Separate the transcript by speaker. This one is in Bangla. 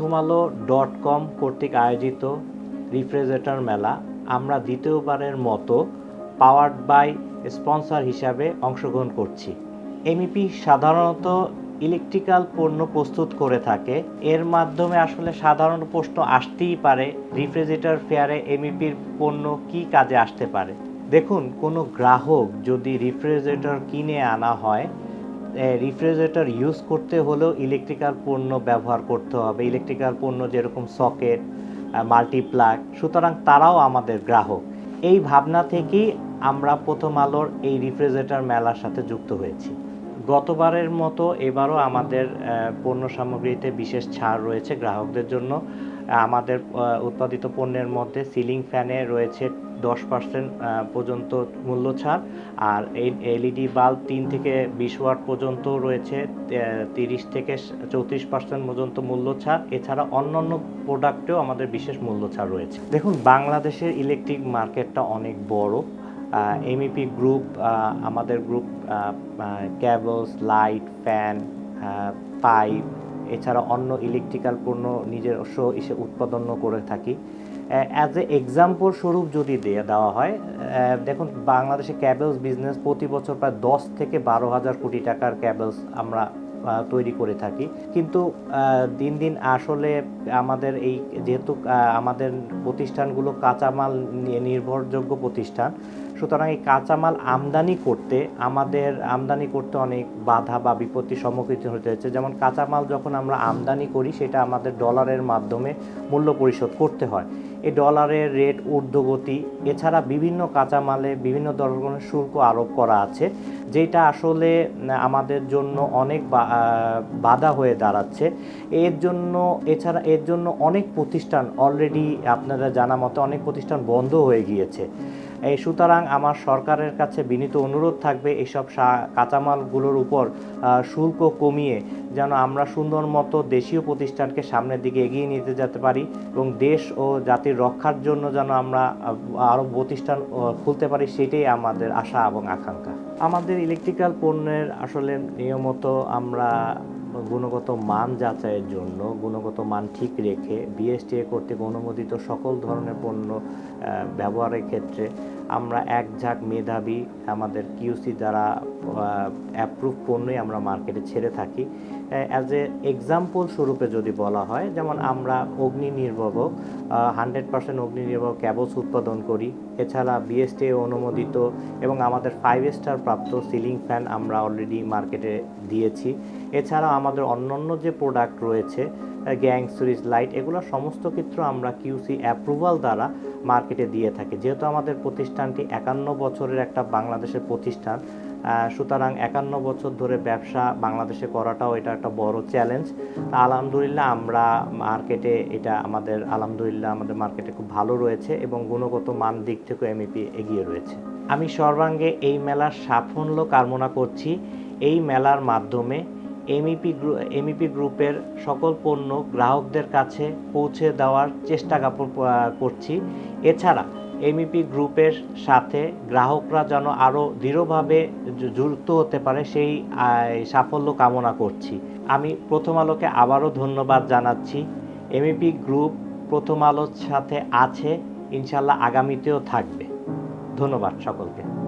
Speaker 1: প্রথম আলো ডট কম কর্তৃক আয়োজিত রিফ্রিজারেটর মেলা আমরা দ্বিতীয়বারের মতো পাওয়ার্ড বাই স্পন্সর হিসাবে অংশগ্রহণ করছি। এমইপি সাধারণত ইলেকট্রিক্যাল পণ্য প্রস্তুত করে থাকে। এর মাধ্যমে আসলে সাধারণ প্রশ্ন আসতেই পারে, রিফ্রিজারেটর ফেয়ারে এমইপির পণ্য কি কাজে আসতে পারে। দেখুন, কোনো গ্রাহক যদি রিফ্রিজারেটর কিনে আনা হয় রিফ্রিজারেটর ইউজ করতে হলেও ইলেকট্রিক্যাল পণ্য ব্যবহার করতে হবে। ইলেকট্রিক্যাল পণ্য যেরকম সকেট মাল্টিপ্লাগ সুতরাং তারাও আমাদের গ্রাহক। এই ভাবনা থেকেই আমরা প্রথম আলোর এই রিফ্রিজারেটর মেলার সাথে যুক্ত হয়েছি। গতবারের মতো এবারও আমাদের পণ্য সামগ্রীতে বিশেষ ছাড় রয়েছে গ্রাহকদের জন্য। আমাদের উৎপাদিত পণ্যের মধ্যে সিলিং ফ্যানে রয়েছে দশ পার্সেন্ট পর্যন্ত মূল্য ছাড় আর এই এলইডি বাল্ব তিন থেকে বিশ ওয়াট পর্যন্ত রয়েছে তিরিশ থেকে চৌত্রিশ পার্সেন্ট পর্যন্ত মূল্য ছাড় এছাড়া অন্যান্য প্রোডাক্টেও আমাদের বিশেষ মূল্য ছাড় রয়েছে। দেখুন, বাংলাদেশের ইলেকট্রিক মার্কেটটা অনেক বড়। এমইপি গ্রুপ আমাদের group cables light fan pipe এছাড়া অন্য ইলেকট্রিক্যাল পণ্য নিজস্ব এসে উৎপাদন করে থাকি। অ্যাজ এ এক্সাম্পল স্বরূপ যদি দেওয়া হয় দেখুন বাংলাদেশে ক্যাবেলস বিজনেস প্রতি বছর প্রায় দশ থেকে বারো হাজার কোটি টাকার ক্যাবেলস আমরা তৈরি করে থাকি। কিন্তু দিন দিন আসলে আমাদের এই যেহেতু আমাদের প্রতিষ্ঠানগুলো কাঁচামাল নির্ভরযোগ্য প্রতিষ্ঠান, সুতরাং এই কাঁচামাল আমদানি করতে আমাদের, আমদানি করতে অনেক বাধা বা বিপত্তির সম্মুখীন হতে হচ্ছে। যেমন কাঁচামাল যখন আমরা আমদানি করি, সেটা আমাদের ডলারের মাধ্যমে মূল্য পরিশোধ করতে হয়। এই ডলারের রেট ঊর্ধ্বগতি, এছাড়া বিভিন্ন কাঁচামালে বিভিন্ন ধরনের শুল্ক আরোপ করা আছে, যেটা আসলে আমাদের জন্য অনেক বাধা হয়ে দাঁড়াচ্ছে। এর জন্য, এছাড়া এর জন্য অনেক প্রতিষ্ঠান অলরেডি আপনারা জানা মতো অনেক প্রতিষ্ঠান বন্ধ হয়ে গিয়েছে। এই সুতরাং আমার সরকারের কাছে বিনীত অনুরোধ থাকবে এইসব কাঁচামালগুলোর উপর শুল্ক কমিয়ে যেন আমরা সুন্দর মতো দেশীয় প্রতিষ্ঠানকে সামনের দিকে এগিয়ে নিতে যেতে পারি এবং দেশ ও জাতির রক্ষার জন্য যেন আমরা আরও প্রতিষ্ঠান খুলতে পারি সেটাই আমাদের আশা এবং আকাঙ্ক্ষা। আমাদের ইলেকট্রিক্যাল পণ্যের আসলে নিয়মিত আমরা গুণগত মান যাচাইয়ের জন্য, গুণগত মান ঠিক রেখে বিএসটিএ কর্তৃক অনুমোদিত সকল ধরনের পণ্য ব্যবহারের ক্ষেত্রে আমরা এক ঝাঁক মেধাবী আমাদের কিউসি দ্বারা অ্যাপ্রুভ পণ্যই আমরা মার্কেটে ছেড়ে থাকি। অ্যাজ এ এক্সাম্পল স্বরূপে যদি বলা হয়, যেমন আমরা অগ্নি নির্বাপক হান্ড্রেড পার্সেন্ট অগ্নি নির্বাপক ক্যাবস উৎপাদন করি। এছাড়া বিএসটি অনুমোদিত এবং আমাদের ফাইভ স্টার প্রাপ্ত সিলিং ফ্যান আমরা অলরেডি মার্কেটে দিয়েছি। এছাড়া আমাদের অন্যান্য যে প্রোডাক্ট রয়েছে গ্যাং সুইচ লাইট এগুলো সমস্ত ক্ষেত্র আমরা কিউসি অ্যাপ্রুভাল দ্বারা মার্কেটে দিয়ে থাকি। যেহেতু আমাদের প্রতিষ্ঠানটি একান্ন বছরের একটা বাংলাদেশের প্রতিষ্ঠান সুতরাং একান্ন বছর ধরে ব্যবসা বাংলাদেশে করাটাও এটা একটা বড় চ্যালেঞ্জ তা আলহামদুলিল্লাহ আমরা মার্কেটে এটা আমাদের, আলহামদুলিল্লাহ আমাদের মার্কেটে খুব ভালো রয়েছে এবং গুণগত মান দিক থেকে এমইপি এগিয়ে রয়েছে। আমি সর্বাঙ্গে এই মেলার সাফল্য কামনা করছি। এই মেলার মাধ্যমে এমইপি এমইপি গ্রুপের সকল পণ্য গ্রাহকদের কাছে পৌঁছে দেওয়ার চেষ্টা করছি। এছাড়া এমইপি গ্রুপের সাথে গ্রাহকরা যেন আরও দৃঢ়ভাবে যুক্ত হতে পারে সেই সাফল্য কামনা করছি। আমি প্রথম আলোকে আবারও ধন্যবাদ জানাচ্ছি। এমইপি গ্রুপ প্রথম আলোর সাথে আছে, ইনশাল্লাহ আগামীতেও থাকবে। ধন্যবাদ সকলকে।